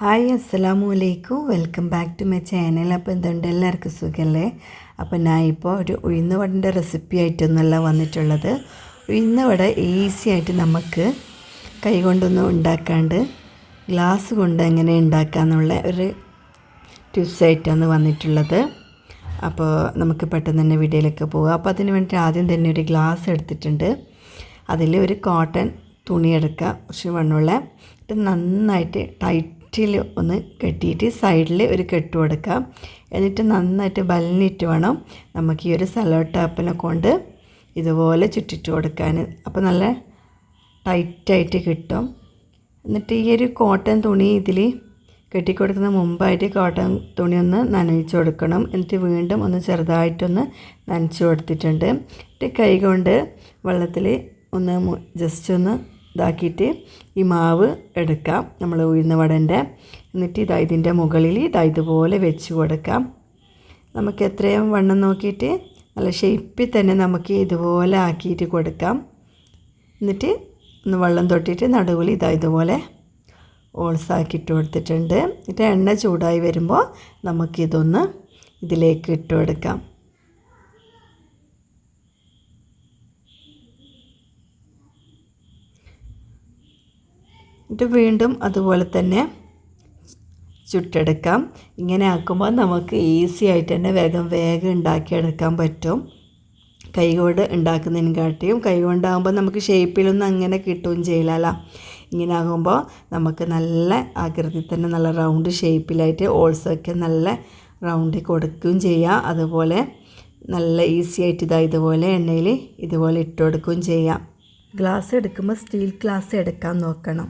Hi അസ്സലാമു അലൈക്കും. Welcome back to my channel. അപ്പോൾ എന്തുണ്ട്? എല്ലാവർക്കും സുഖമല്ലേ അപ്പോൾ ഞാൻ ഇപ്പോൾ ഒരു ഉഴുന്നുവടന്റെ റെസിപ്പി ആയിട്ടൊന്നല്ല വന്നിട്ടുള്ളത്. ഉഴുന്നുവട ഈസി ആയിട്ട് നമുക്ക് കൈ കൊണ്ടൊന്നും ഉണ്ടാക്കാണ്ട് ഗ്ലാസ് കൊണ്ട് എങ്ങനെ ഉണ്ടാക്കാന്നുള്ള ഒരു ടിപ്സ് ആയിട്ടാണ് വന്നിട്ടുള്ളത്. അപ്പോൾ നമുക്ക് പെട്ടെന്ന് തന്നെ വീഡിയോയിലേക്ക് പോകാം. അപ്പോൾ അതിന് വേണ്ടി ആദ്യം തന്നെ ഒരു ഗ്ലാസ് എടുത്തിട്ടുണ്ട്. അതിൽ ഒരു കോട്ടൺ തുണി എടുക്കുക കുറച്ച് നന്നായിട്ട് ഇത് നന്നായിട്ട് ടൈറ്റിൽ ഒന്ന് കെട്ടിയിട്ട് സൈഡിൽ ഒരു കെട്ട് കൊടുക്കുക എന്നിട്ട് നന്നായിട്ട് ബലിനിട്ട് വേണം നമുക്ക് ഈ ഒരു സലോ ടാപ്പിനെ കൊണ്ട് ഇതുപോലെ ചുറ്റിട്ട് കൊടുക്കാൻ. അപ്പോൾ നല്ല ടൈറ്റായിട്ട് കിട്ടും. എന്നിട്ട് ഈ ഒരു കോട്ടൺ തുണി ഇതിൽ കെട്ടിക്കൊടുക്കുന്ന മുമ്പായിട്ട് കോട്ടൺ തുണി ഒന്ന് നനയിച്ച് കൊടുക്കണം. എന്നിട്ട് വീണ്ടും ഒന്ന് ചെറുതായിട്ടൊന്ന് നനച്ച് കൊടുത്തിട്ടുണ്ട്. എന്നിട്ട് കൈ കൊണ്ട് വെള്ളത്തിൽ ഒന്ന് ജസ്റ്റ് ഒന്ന് ഇതാക്കിയിട്ട് ഈ മാവ് എടുക്കാം. നമ്മൾ ഉഴുന്ന വടന്റെ എന്നിട്ട് ഇതാ ഇതിന്റെ മുകളിൽ ഇതാ ഇതുപോലെ വെച്ച് കൊടുക്കാം. നമുക്ക് എത്രയും വണ്ണം നോക്കിയിട്ട്? നല്ല ഷേപ്പിൽ തന്നെ നമുക്ക് ഇതുപോലെ ആക്കിയിട്ട് കൊടുക്കാം. എന്നിട്ട് ഒന്ന് വെള്ളം തൊട്ടിട്ട് നടുവിൽ ഇതാ ഇതുപോലെ ഓൾസാക്കിയിട്ട് കൊടുത്തിട്ടുണ്ട്. എന്നിട്ട് എണ്ണ ചൂടായി വരുമ്പോൾ നമുക്കിതൊന്ന് ഇതിലേക്ക് ഇട്ട് കൊടുക്കാം. എന്നിട്ട് വീണ്ടും അതുപോലെ തന്നെ ചുട്ടെടുക്കാം. ഇങ്ങനെ ആക്കുമ്പോൾ നമുക്ക് ഈസി ആയിട്ട് തന്നെ വേഗം വേഗം ഉണ്ടാക്കിയെടുക്കാൻ പറ്റും. കൈകൊണ്ട് ഉണ്ടാക്കുന്നതിന് കാട്ടിയും കൈകൊണ്ടാകുമ്പോൾ നമുക്ക് ഷേപ്പിലൊന്നും അങ്ങനെ കിട്ടുകയും ചെയ്യില്ലല്ലോ. ഇങ്ങനെ ആകുമ്പോൾ നമുക്ക് നല്ല ആകൃതി തന്നെ നല്ല റൗണ്ട് ഷേപ്പിലായിട്ട് ഓൾസൊക്കെ നല്ല റൗണ്ടിൽ കൊടുക്കുകയും ചെയ്യാം. അതുപോലെ നല്ല ഈസി ആയിട്ട് ഇതാ ഇതുപോലെ എണ്ണയിൽ ഇതുപോലെ ഇട്ട് കൊടുക്കുകയും ചെയ്യാം. ഗ്ലാസ് എടുക്കുമ്പോൾ സ്റ്റീൽ ഗ്ലാസ് എടുക്കാൻ നോക്കണം.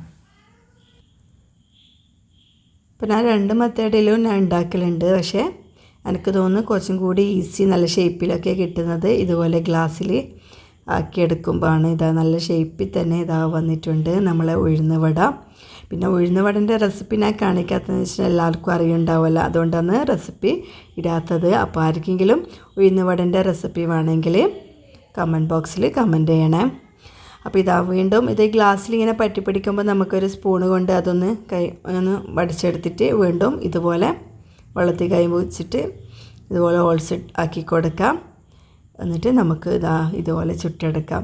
അപ്പോൾ ഞാൻ രണ്ട് മെത്തേഡിലും ഞാൻ ഉണ്ടാക്കലുണ്ട്. പക്ഷേ എനിക്ക് തോന്നുന്നു കുറച്ചും കൂടി ഈസി നല്ല ഷേപ്പിലൊക്കെ കിട്ടുന്നത് ഇതുപോലെ ഗ്ലാസ്സിൽ ആക്കിയെടുക്കുമ്പോഴാണ് ഇതാ നല്ല ഷേപ്പിൽ തന്നെ ഇതാ വന്നിട്ടുണ്ട് നമ്മളെ ഉഴുന്ന വട. പിന്നെ ഉഴുന്ന വടന്റെ റെസിപ്പി ഞാൻ കാണിക്കാത്തതെന്ന് വെച്ചാൽ എല്ലാവർക്കും അറിയുണ്ടാവില്ല അതുകൊണ്ടാണ് റെസിപ്പി ഇടാത്തത്. അപ്പോൾ ആർക്കെങ്കിലും ഉഴുന്ന വടന്റെ റെസിപ്പി വേണമെങ്കിൽ കമന്റ് ബോക്സിൽ കമന്റ് ചെയ്യണേ. അപ്പോൾ ഇതാ വീണ്ടും ഇത് ഗ്ലാസ്സിൽ ഇങ്ങനെ പറ്റി പിടിക്കുമ്പോൾ നമുക്കൊരു സ്പൂണ് കൊണ്ട് അതൊന്ന് കൈ ഒന്ന് വടിച്ചെടുത്തിട്ട് വീണ്ടും ഇതുപോലെ വെള്ളത്തിൽ കൈ വെച്ചിട്ട് ഇതുപോലെ ഹോൾസ് ആക്കി കൊടുക്കാം. എന്നിട്ട് നമുക്ക് ഇതാ ഇതുപോലെ ചുട്ടെടുക്കാം.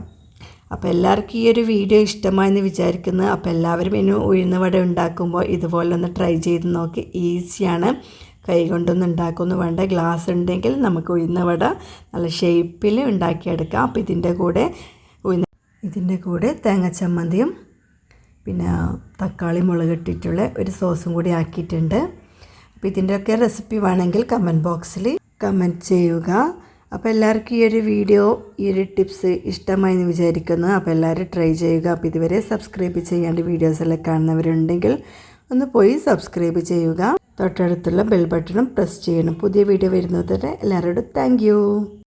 അപ്പോൾ എല്ലാവർക്കും ഈ ഒരു വീഡിയോ ഇഷ്ടമായെന്ന് വിചാരിക്കുന്നു. അപ്പോൾ എല്ലാവരും ഇനി ഉഴുന്ന വട ഉണ്ടാക്കുമ്പോൾ ഇതുപോലെ ഒന്ന് ട്രൈ ചെയ്ത് നോക്കി. ഈസിയാണ്. കൈ കൊണ്ടൊന്നും ഉണ്ടാക്കുമെന്ന് വേണ്ട. ഗ്ലാസ് ഉണ്ടെങ്കിൽ നമുക്ക് ഉഴുന്ന വട നല്ല ഷേപ്പിൽ ഉണ്ടാക്കിയെടുക്കാം. അപ്പോൾ ഇതിന്റെ കൂടെ ഇതിന്റെ കൂടെ തേങ്ങ ചമ്മന്തിയും പിന്നെ തക്കാളി മുളക് ഇട്ടിട്ടുള്ള ഒരു സോസും കൂടി ആക്കിയിട്ടുണ്ട്. അപ്പോൾ ഇതിന്റെയൊക്കെ റെസിപ്പി വേണമെങ്കിൽ കമന്റ് ബോക്സിൽ കമന്റ് ചെയ്യുക. അപ്പോൾ എല്ലാവർക്കും ഈ ഒരു വീഡിയോ ഈ ഒരു ടിപ്സ് ഇഷ്ടമായി എന്ന് വിചാരിക്കുന്നു. അപ്പോൾ എല്ലാവരും ട്രൈ ചെയ്യുക. അപ്പോൾ ഇതുവരെ സബ്സ്ക്രൈബ് ചെയ്യാണ്ട് വീഡിയോസെല്ലാം കാണുന്നവരുണ്ടെങ്കിൽ ഒന്ന് പോയി സബ്സ്ക്രൈബ് ചെയ്യുക. തൊട്ടടുത്തുള്ള ബെൽ ബട്ടണും പ്രസ് ചെയ്യണം. പുതിയ വീഡിയോ വരുന്നത് വരെ എല്ലാവരോടും താങ്ക്